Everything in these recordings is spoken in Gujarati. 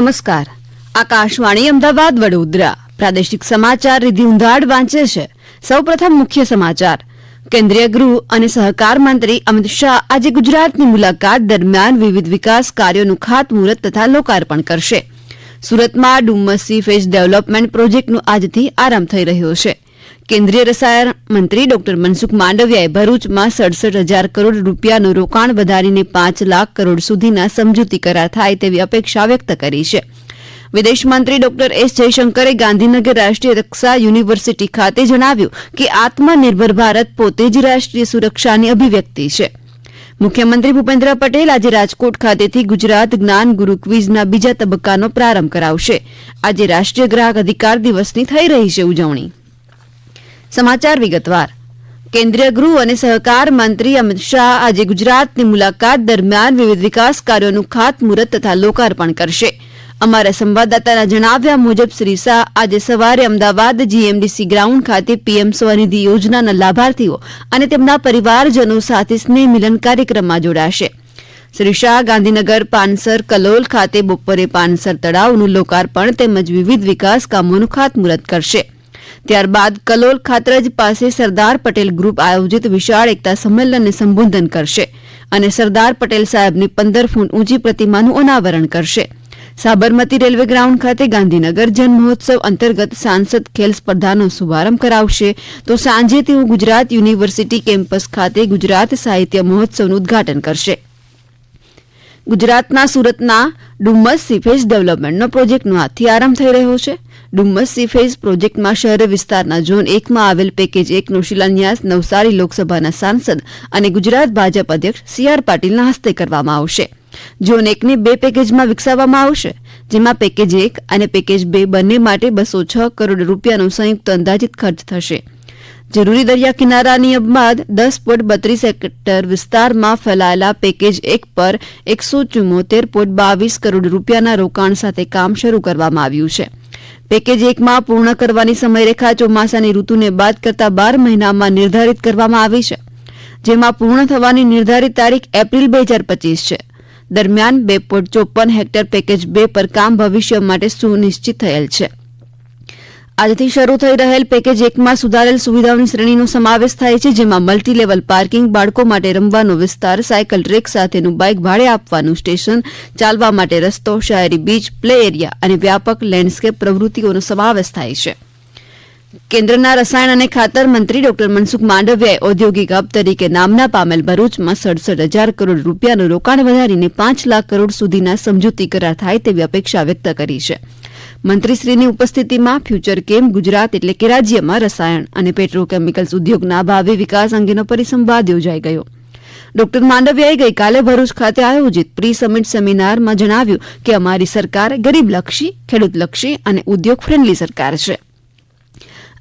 નમસ્કાર. આકાશવાણી અમદાવાદ, વડોદરા. પ્રાદેશિક સમાચાર રિધિ ઉંધાડ વાંચે છે. સૌપ્રથમ મુખ્ય સમાચાર. કેન્દ્રીય ગૃહ અને સહકાર મંત્રી અમિત શાહ આજે ગુજરાતની મુલાકાત દરમિયાન વિવિધ વિકાસ કાર્યોનું ખાતમુહૂર્ત તથા લોકાર્પણ કરશે. સુરતમાં ડુમ્મસી ફેઝ ડેવલપમેન્ટ પ્રોજેક્ટનો આજથી આરંભ થઈ રહ્યો છે. કેન્દ્રીય રસાયણ મંત્રી ડોક્ટર મનસુખ માંડવિયાએ ભરૂચમાં સડસઠ હજાર કરોડ રૂપિયાનું રોકાણ વધારીને પાંચ લાખ કરોડ સુધીના સમજૂતી કરાર થાય તેવી અપેક્ષા વ્યક્ત કરી છે. વિદેશ મંત્રી ડોક્ટર એસ જયશંકરે ગાંધીનગર રાષ્ટ્રીય રક્ષા યુનિવર્સિટી ખાતે જણાવ્યું કે આત્મનિર્ભર ભારત પોતે જ રાષ્ટ્રીય સુરક્ષાની અભિવ્યક્તિ છે. મુખ્યમંત્રી ભૂપેન્દ્ર પટેલ આજે રાજકોટ ખાતેથી ગુજરાત જ્ઞાન ગુરુ ક્વિઝના બીજા તબક્કાનો પ્રારંભ કરાવશે. આજે રાષ્ટ્રીય ગ્રાહક અધિકાર દિવસની થઈ રહી છે ઉજવણી. સમાચાર વિગતવાર. કેન્દ્રીય ગૃહ અને સહકાર મંત્રી અમિત શાહ આજે ગુજરાતની મુલાકાત દરમિયાન વિવિધ વિકાસ કાર્યોનું ખાતમુહૂર્ત તથા લોકાર્પણ કરશે. અમારા સંવાદદાતાના જણાવ્યા મુજબ શ્રી શાહ આજે સવારે અમદાવાદ જીએમડીસી ગ્રાઉન્ડ ખાતે પીએમ સ્વનિધિ યોજનાના લાભાર્થીઓ અને તેમના પરિવારજનો સાથે સ્નેહ મિલન કાર્યક્રમમાં જોડાશે. શ્રી શાહ ગાંધીનગર પાનસર કલોલ ખાતે બપોરે પાનસર તળાવનું લોકાર્પણ તેમજ વિવિધ વિકાસ કામોનું ખાતમુહૂર્ત કરશે. ત્યારબાદ કલોલ ખાતરજ પાસે સરદાર પટેલ ગ્રુપ આયોજિત વિશાળ એકતા સંમેલનને સંબોધન કરશે અને સરદાર પટેલ સાહેબની પંદર ફૂટ ઊંચી પ્રતિમાનું અનાવરણ કરશે. સાબરમતી રેલવે ગ્રાઉન્ડ ખાતે ગાંધીનગર જન્મહોત્સવ અંતર્ગત સાંસદ ખેલ સ્પર્ધાનો શુભારંભ કરાવશે. તો સાંજે તેઓ ગુજરાત યુનિવર્સિટી કેમ્પસ ખાતે ગુજરાત સાહિત્ય મહોત્સવનું ઉદ્ઘાટન કરશે. ગુજરાતના સુરતના ડુમ્મસ સીફેજ ડેવલપમેન્ટનો પ્રોજેક્ટનો આજથી આરંભ થઈ રહ્યો છે. ડુમ્મસ સીફેજ પ્રોજેક્ટમાં શહેર વિસ્તારના ઝોન એકમાં આવેલ પેકેજ એકનો શિલાન્યાસ નવસારી લોકસભાના સાંસદ અને ગુજરાત ભાજપ અધ્યક્ષ સી આર પાટીલના હસ્તે કરવામાં આવશે. ઝોન એકને બે પેકેજમાં વિકસાવવામાં આવશે, જેમાં પેકેજ એક અને પેકેજ બે બંને માટે બસો છ કરોડ રૂપિયાનો સંયુક્ત અંદાજિત ખર્ચ થશે. જરૂરી દરિયા કિનારા નિયમ બાદ દસ પોઈન્ટ બત્રીસ હેક્ટર વિસ્તારમાં ફેલાયેલા પેકેજ એક પર એકસો ચુમ્મોતેર પોઈન્ટ બાવીસ કરોડ રૂપિયાના રોકાણ સાથે કામ શરૂ કરવામાં આવ્યું છે. પેકેજ એકમાં પૂર્ણ કરવાની સમયરેખા ચોમાસાની ઋતુને બાદ કરતા બાર મહિનામાં નિર્ધારિત કરવામાં આવી છે, જેમાં પૂર્ણ થવાની નિર્ધારિત તારીખ એપ્રિલ બે હજાર પચીસ છે. દરમિયાન બે પોઈન્ટ ચોપન હેક્ટર પેકેજ બે પર કામ ભવિષ્ય માટે સુનિશ્ચિત થયેલ છે. આજથી શરૂ થઈ રહેલ પેકેજ એકમાં સુધારેલ સુવિધાઓની શ્રેણીનો સમાવેશ થાય છે, જેમાં મલ્ટી લેવલ પાર્કિંગ, બાળકો માટે રમવાનો વિસ્તાર, સાયકલ, ટ્રેક સાથેનું બાઇક ભાડે આપવાનું સ્ટેશન, ચાલવા માટે રસ્તો શહેરી બીચ, પ્લે એરિયા અને વ્યાપક લેન્ડસ્કેપ પ્રવૃત્તિઓનો સમાવેશ થાય છે. કેન્દ્રના રસાયણ અને ખાતર મંત્રી ડોક્ટર મનસુખ માંડવિયાએ ઔદ્યોગિક હબ તરીકે નામના પામેલ ભરૂચમાં સડસઠ હજાર કરોડ રૂપિયાનું રોકાણ વધારીને પાંચ લાખ કરોડ સુધીના સમજૂતી કરાર થાય તેવી અપેક્ષા વ્યક્ત કરી છે. મંત્રીશ્રીની ઉપસ્થિતિમાં ફ્યુચર કેમ ગુજરાત એટલે કે રાજ્યમાં રસાયણ અને પેટ્રોકેમિકલ્સ ઉદ્યોગના ભાવિ વિકાસ અંગેનો પરિસંવાદ યોજાઈ ગયો. ડોક્ટર માંડવિયાએ ગઈકાલે ભરૂચ ખાતે આયોજિત પ્રી સમિટ સેમિનારમાં જણાવ્યું કે અમારી સરકાર ગરીબલક્ષી, ખેડૂતલક્ષી અને ઉદ્યોગ ફ્રેન્ડલી સરકાર છે.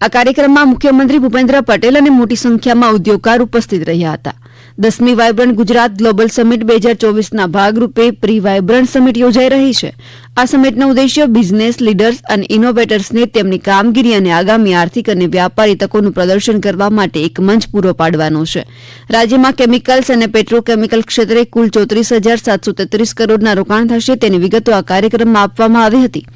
આ કાર્યક્રમમાં મુખ્યમંત્રી ભૂપેન્દ્ર પટેલ અને મોટી સંખ્યામાં ઉદ્યોગકાર ઉપસ્થિત રહ્યા હતા. દસમી વાયબ્રન્ટ ગુજરાત ગ્લોબલ સમિટ બે હજાર ચોવીસના ભાગરૂપે પ્રી વાયબ્રન્ટ સમિટ યોજાઈ રહી છે. આ સમિટનો ઉદ્દેશ્ય બિઝનેસ લીડર્સ અને ઇનોવેટર્સને તેમની કામગીરી અને આગામી આર્થિક અને વ્યાપારી તકોનું પ્રદર્શન કરવા માટે એક મંચ પૂરો પાડવાનો છે. રાજ્યમાં કેમિકલ્સ અને પેટ્રોકેમિકલ ક્ષેત્રે કુલ ચોત્રીસ હજાર સાતસો તેત્રીસ કરોડના રોકાણ થશે તેની વિગતો આ કાર્યક્રમમાં આપવામાં આવી હતી.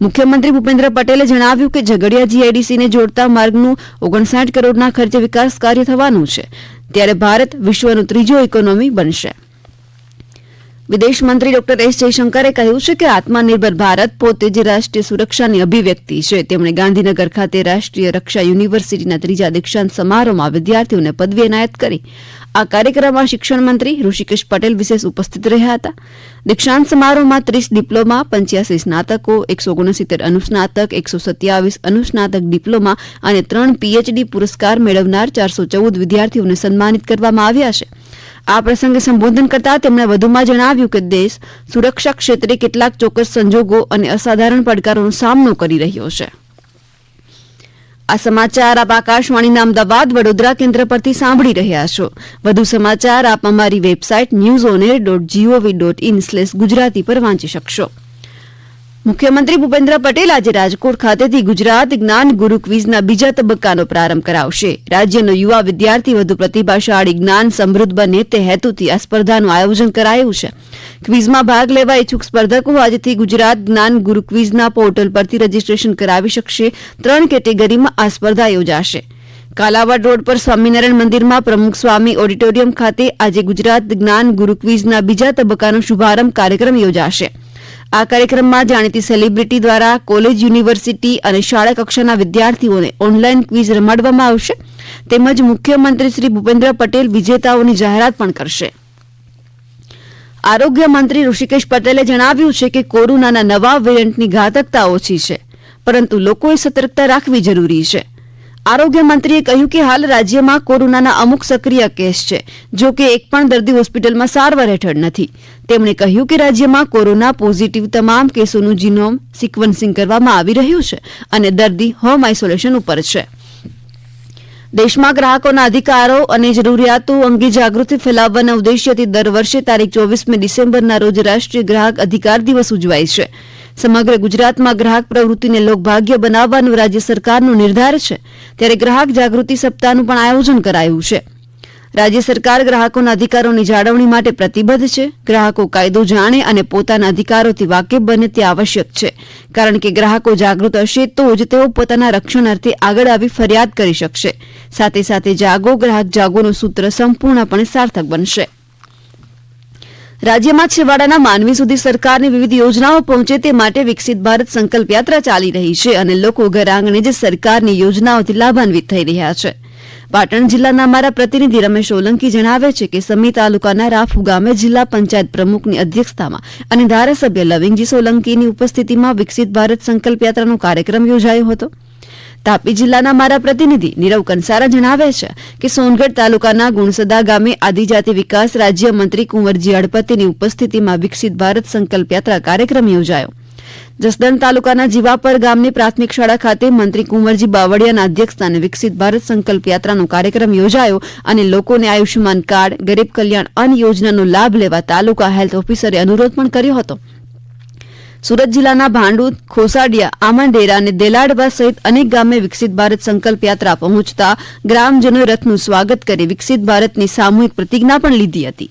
મુખ્યમંત્રી ભૂપેન્દ્ર પટેલે જણાવ્યું કે ઝઘડિયા જીઆઈડીસીને જોડતા માર્ગનું ઓગણસાઠ કરોડના ખર્ચે વિકાસ કાર્ય થવાનું છે. ત્યારે ભારત વિશ્વનું ત્રીજો ઇકોનોમી બનશે. વિદેશ મંત્રી ડોક્ટર એસ જયશંકરે કહ્યું છે કે આત્મનિર્ભર ભારત પોતે જ રાષ્ટ્રીય સુરક્ષાની અભિવ્યક્તિ છે. તેમણે ગાંધીનગર ખાતે રાષ્ટ્રીય રક્ષા યુનિવર્સિટીના ત્રીજા દીક્ષાંત સમારોહમાં વિદ્યાર્થીઓને પદવી એનાયત કરી. આ કાર્યક્રમમાં શિક્ષણ મંત્રી ઋષિકેશ પટેલ વિશેષ ઉપસ્થિત રહ્યા હતા. દીક્ષાંત સમારોહમાં ત્રીસ ડિપ્લોમા, પંચ્યાસી સ્નાતકો, એકસો ઓગણસિત્તેર અનુસ્નાતક, એકસો સત્યાવીસ અનુસ્નાતક ડિપ્લોમા અને ત્રણ પીએચડી પુરસ્કાર મેળવનાર ચારસો ચૌદ વિદ્યાર્થીઓને સન્માનિત કરવામાં આવ્યા છે. આ પ્રસંગે સંબોધન કરતા તેમણે વધુમાં જણાવ્યું કે દેશ સુરક્ષા ક્ષેત્રે કેટલાક ચોક્કસ સંજોગો અને અસાધારણ પડકારોનો સામનો કરી રહ્યો છે. આ સમાચાર આપ આકાશવાણીના અમદાવાદ, વડોદરા કેન્દ્ર પરથી સાંભળી રહ્યા છો. વધુ સમાચાર આપ અમારી website news on air dot gov dot in slash Gujarati પર વાંચી શકશો. મુખ્યમંત્રી ભૂપેન્દ્ર પટેલ આજે રાજકોટ ખાતેથી ગુજરાત જ્ઞાન ગુરુ ક્વિઝના બીજા તબક્કાનો પ્રારંભ કરાવશે. રાજ્યનો યુવા વિદ્યાર્થી વધુ પ્રતિભાશાળી જ્ઞાન સમૃદ્ધ બને તે હેતુથી આ સ્પર્ધાનું આયોજન કરાયું છે. ક્વિઝમાં ભાગ લેવા ઈચ્છુક સ્પર્ધકો આજથી ગુજરાત જ્ઞાન ગુરુ ક્વિઝના પોર્ટલ પરથી રજીસ્ટ્રેશન કરાવી શકશે. ત્રણ કેટેગરીમાં આ સ્પર્ધા યોજાશે. કાલાવાડ રોડ પર સ્વામિનારાયણ મંદિરમાં પ્રમુખ સ્વામી ઓડિટોરિયમ ખાતે આજે ગુજરાત જ્ઞાન ગુરુ ક્વિઝના બીજા તબક્કાનો શુભારંભ કાર્યક્રમ યોજાશે. આ કાર્યક્રમમાં જાણીતી સેલિબ્રિટી દ્વારા કોલેજ, યુનિવર્સિટી અને શાળા કક્ષાના વિદ્યાર્થીઓને ઓનલાઈન ક્વિઝ રમાડવામાં આવશે. તેમજ મુખ્યમંત્રી શ્રી ભૂપેન્દ્ર પટેલ વિજેતાઓની જાહેરાત પણ કરશે. આરોગ્ય મંત્રી ઋષિકેશ પટેલે જણાવ્યું છે કે કોરોનાના નવા વેરિયન્ટની ઘાતકતા ઓછી છે, પરંતુ લોકોએ સતર્કતા રાખવી જરૂરી છે. આરોગ્ય મંત્રીએ કહ્યું કે હાલ રાજ્યમાં કોરોનાના અમુક સક્રિય કેસ છે, જો કે એક પણ દર્દી હોસ્પિટલમાં સારવાર હેઠળ નથી. તેમણે કહ્યું કે રાજ્યમાં કોરોના પોઝિટિવ તમામ કેસોનું જીનોમ સિક્વન્સિંગ કરવામાં આવી રહ્યું છે અને દર્દી હોમ આઇસોલેશન ઉપર છે. દેશમાં ગ્રાહકોના અધિકારો અને જરૂરિયાતો અંગે જાગૃતિ ફેલાવવાના ઉદ્દેશ્યથી દર વર્ષે તારીખ ચોવીસમી ડિસેમ્બરના રોજ રાષ્ટ્રીય ગ્રાહક અધિકાર દિવસ ઉજવાય છે. સમગ્ર ગુજરાતમાં ગ્રાહક પ્રવૃત્તિને લોકભાગ્ય બનાવવાનો રાજ્ય સરકારનો નિર્ધાર છે. ત્યારે ગ્રાહક જાગૃતિ સપ્તાહનું પણ આયોજન કરાયું છે. રાજ્ય સરકાર ગ્રાહકોના અધિકારોની જાળવણી માટે પ્રતિબદ્ધ છે. ગ્રાહકો કાયદો જાણે અને પોતાના અધિકારોથી વાકેફ બને તે આવશ્યક છે. કારણ કે ગ્રાહકો જાગૃત હશે તો જ તેઓ પોતાના રક્ષણાર્થે આગળ આવી ફરિયાદ કરી શકશે. સાથે સાથે જાગો, ગ્રાહક જાગોનું સૂત્ર સંપૂર્ણપણે સાર્થક બનશે. રાજ્યમાં છેવાડાના માનવી સુધી સરકારની વિવિધ યોજનાઓ પહોંચે તે માટે વિકસિત ભારત સંકલ્પ યાત્રા ચાલી રહી છે અને લોકો ઘર આંગણે જ સરકારની યોજનાઓથી લાભાન્વિત થઈ રહ્યા છે. પાટણ જિલ્લાના અમારા પ્રતિનિધિ રમેશ સોલંકી જણાવે છે કે સમી તાલુકાના રાફુ ગામે જિલ્લા પંચાયત પ્રમુખની અધ્યક્ષતામાં અને ધારાસભ્ય લવિંગજી સોલંકીની ઉપસ્થિતિમાં વિકસિત ભારત સંકલ્પ કાર્યક્રમ યોજાયો હતો. તાપી જિલ્લાના મારા પ્રતિનિધિ નીરવ કંસારા જણાવે છે કે સોનગઢ તાલુકાના ગુણસદા ગામે આદિજાતિ વિકાસ રાજ્યમંત્રી કુંવરજી અડપતિની ઉપસ્થિતિમાં વિકસિત ભારત સંકલ્પ યાત્રા કાર્યક્રમ યોજાયો. જસદણ તાલુકાના જીવાપર ગામની પ્રાથમિક શાળા ખાતે મંત્રી કુંવરજી બાવળિયાના અધ્યક્ષસ્થાને વિકસિત ભારત સંકલ્પ યાત્રાનો કાર્યક્રમ યોજાયો અને લોકોને આયુષ્યમાન કાર્ડ, ગરીબ કલ્યાણ અન્ન યોજનાનો લાભ લેવા તાલુકા હેલ્થ ઓફિસરે અનુરોધ પણ કર્યો હતો. સુરત જિલ્લાના ભાંડુ ખોસાડિયા, આમંડેરા અને દેલાડવા સહિત અનેક ગામે વિકસિત ભારત સંકલ્પ યાત્રા પહોંચતા ગ્રામજનોએ રથનું સ્વાગત કરી વિકસિત ભારતની સામૂહિક પ્રતિજ્ઞા પણ લીધી હતી.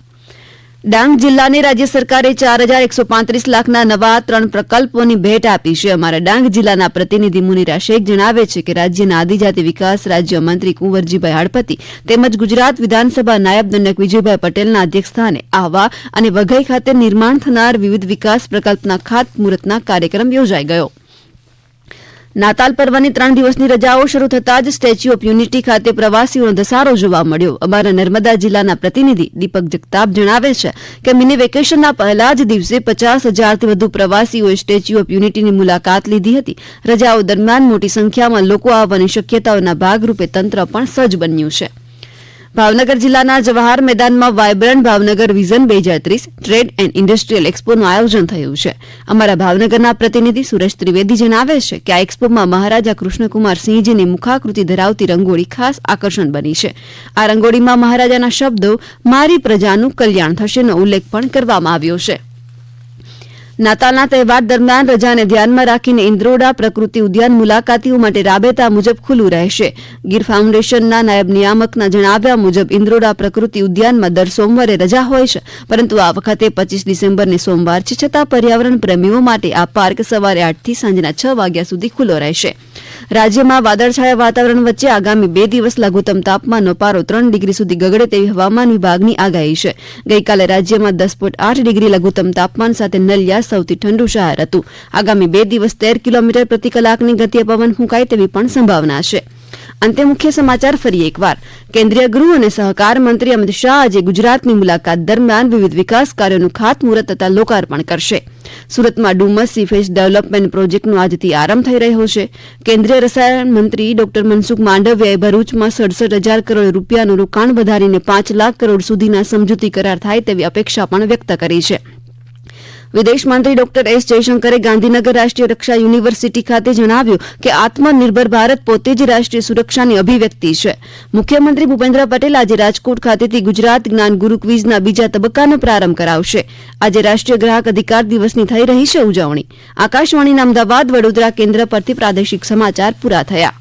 ડાંગ જિલ્લાને રાજ્ય સરકારે ચાર હજાર એકસો પાંત્રીસ લાખના નવા ત્રણ પ્રકલ્પોની ભેટ આપી છે. અમારા ડાંગ જિલ્લાના પ્રતિનિધિ મુનિરા શેખ જણાવે છે કે રાજ્યના આદિજાતિ વિકાસ રાજ્યમંત્રી કુંવરજીભાઈ હળપતિ તેમજ ગુજરાત વિધાનસભા નાયબ દંડક વિજયભાઈ પટેલના અધ્યક્ષસ્થાને આહવા અને વઘઈ ખાતે નિર્માણ થનાર વિવિધ વિકાસ પ્રકલ્પના ખાતમુહૂર્તના કાર્યક્રમ યોજાઈ ગયો. નાતાલ પર્વની ત્રણ દિવસની રજાઓ શરૂ થતાં જ સ્ટેચ્યુ ઓફ યુનિટી ખાતે પ્રવાસીઓનો ધસારો જોવા મળ્યો. અમારા નર્મદા જિલ્લાના પ્રતિનિધિ દીપક જગતાપ જણાવે છે કે મિની વેકેશનના પહેલા જ દિવસે પચાસ હજારથી વધુ પ્રવાસીઓએ સ્ટેચ્યુ ઓફ યુનિટીની મુલાકાત લીધી હતી. રજાઓ દરમિયાન મોટી સંખ્યામાં લોકો આવવાની શક્યતાઓના ભાગરૂપે તંત્ર પણ સજ્જ બન્યું છે. ભાવનગર જિલ્લાના જવાહર મેદાનમાં વાયબ્રન્ટ ભાવનગર વિઝન બે હજાર ત્રીસ ટ્રેડ એન્ડ ઇન્ડસ્ટ્રીયલ એક્સપોનું આયોજન થયું છે. અમારા ભાવનગરના પ્રતિનિધિ સુરેશ ત્રિવેદી જણાવે છે કે આ એક્સપોમાં મહારાજા કૃષ્ણકુમાર સિંહજીની મુખાકૃતિ ધરાવતી રંગોળી ખાસ આકર્ષણ બની છે. આ રંગોળીમાં મહારાજાના શબ્દો, મારી પ્રજાનું કલ્યાણ થશેનો ઉલ્લેખ પણ કરવામાં આવ્યો છે. નાતાલના તહેવાર દરમિયાન રજાને ધ્યાનમાં રાખીને ઇન્દ્રોડા પ્રકૃતિ ઉદ્યાન મુલાકાતીઓ માટે રાબેતા મુજબ ખુલ્લું રહેશે. ગીર ફાઉન્ડેશનના નાયબ નિયામકના જણાવ્યા મુજબ ઇન્દ્રોડા પ્રકૃતિ ઉદ્યાનમાં દર સોમવારે રજા હોય છે, પરંતુ આ વખતે પચીસ ડિસેમ્બરને સોમવાર છે, છતાં પર્યાવરણ પ્રેમીઓ માટે આ પાર્ક સવારે આઠથી સાંજના છ વાગ્યા સુધી ખુલ્લો રહેશે. રાજ્યમાં વાદળછાયા વાતાવરણ વચ્ચે આગામી બે દિવસ લઘુત્તમ તાપમાનનો પારો ત્રણ ડિગ્રી સુધી ગગડે તેવી હવામાન વિભાગની આગાહી છે. ગઈકાલે રાજ્યમાં દસ પોઈન્ટ આઠ ડિગ્રી લઘુત્તમ તાપમાન સાથે નલિયા સૌથી ઠંડુ શહેર હતું. આગામી બે દિવસ તેર કિલોમીટર પ્રતિ કલાકની ગતિએ પવન ફૂંકાય તેવી પણ સંભાવના છે. અંતે મુખ્ય સમાચાર ફરી એકવાર. કેન્દ્રીય ગૃહ અને સહકાર મંત્રી અમિત શાહ આજે ગુજરાતની મુલાકાત દરમિયાન વિવિધ વિકાસ કાર્યોનું ખાતમુહૂર્ત તથા લોકાર્પણ કરશે. સુરતમાં ડુમસ સીફેજ ડેવલપમેન્ટ પ્રોજેક્ટનો આજથી આરંભ થઈ રહ્યો છે. કેન્દ્રીય રસાયણ મંત્રી ડોક્ટર મનસુખ માંડવિયાએ ભરૂચમાં સડસઠ હજાર કરોડ રૂપિયાનું રોકાણ વધારીને પાંચ લાખ કરોડ સુધીના સમજૂતી કરાર થાય તેવી અપેક્ષા પણ વ્યક્ત કરી છે. વિદેશ મંત્રી ડોક્ટર એસ જયશંકરે ગાંધીનગર રાષ્ટ્રીય રક્ષા યુનિવર્સિટી ખાતે જણાવ્યું કે આત્મનિર્ભર ભારત પોતે જ રાષ્ટ્રીય સુરક્ષાની અભિવ્યક્તિ છે. મુખ્યમંત્રી ભૂપેન્દ્ર પટેલ આજે રાજકોટ ખાતેથી ગુજરાત જ્ઞાન ગુરુ ક્વિઝના બીજા તબક્કાનો પ્રારંભ કરાવશે. આજે રાષ્ટ્રીય ગ્રાહક અધિકાર દિવસની થઈ રહી છે ઉજવણી. આકાશવાણીના અમદાવાદ વડોદરા કેન્દ્ર પરથી પ્રાદેશિક સમાચાર પૂરા થયા.